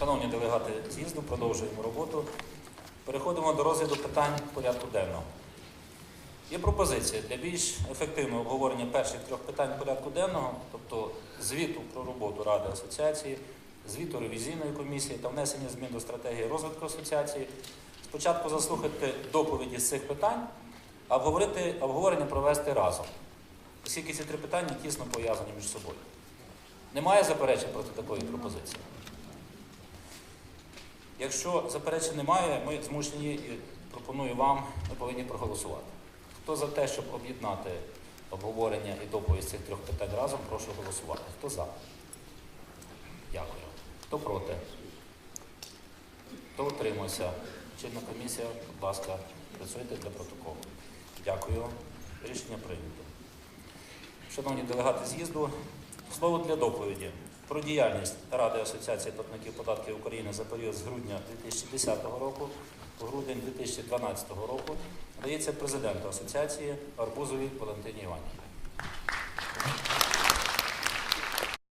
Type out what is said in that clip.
Шановні делегати з'їзду, продовжуємо роботу. Переходимо до розгляду питань порядку денного. Є пропозиція для більш ефективного обговорення перших трьох питань порядку денного, тобто звіту про роботу Ради асоціації, звіту ревізійної комісії та внесення змін до стратегії розвитку асоціації. Спочатку заслухати доповіді з цих питань, а обговорення провести разом, оскільки ці три питання тісно пов'язані між собою. Немає заперечень проти такої пропозиції? Якщо заперечень немає, ми змушені і пропоную вам, ми повинні проголосувати. Хто за те, щоб об'єднати обговорення і доповідь цих трьох питань разом, прошу голосувати. Хто за? Дякую. Хто проти? Хто утримався? Чинна комісія, будь ласка, працюйте для протоколу. Дякую. Рішення прийнято. Шановні делегати з'їзду, слово для доповіді про діяльність Ради Асоціації платників податків України за період з грудня 2010 року по грудень 2012 року надається президенту асоціації Арбузовій Валентині Іванівні.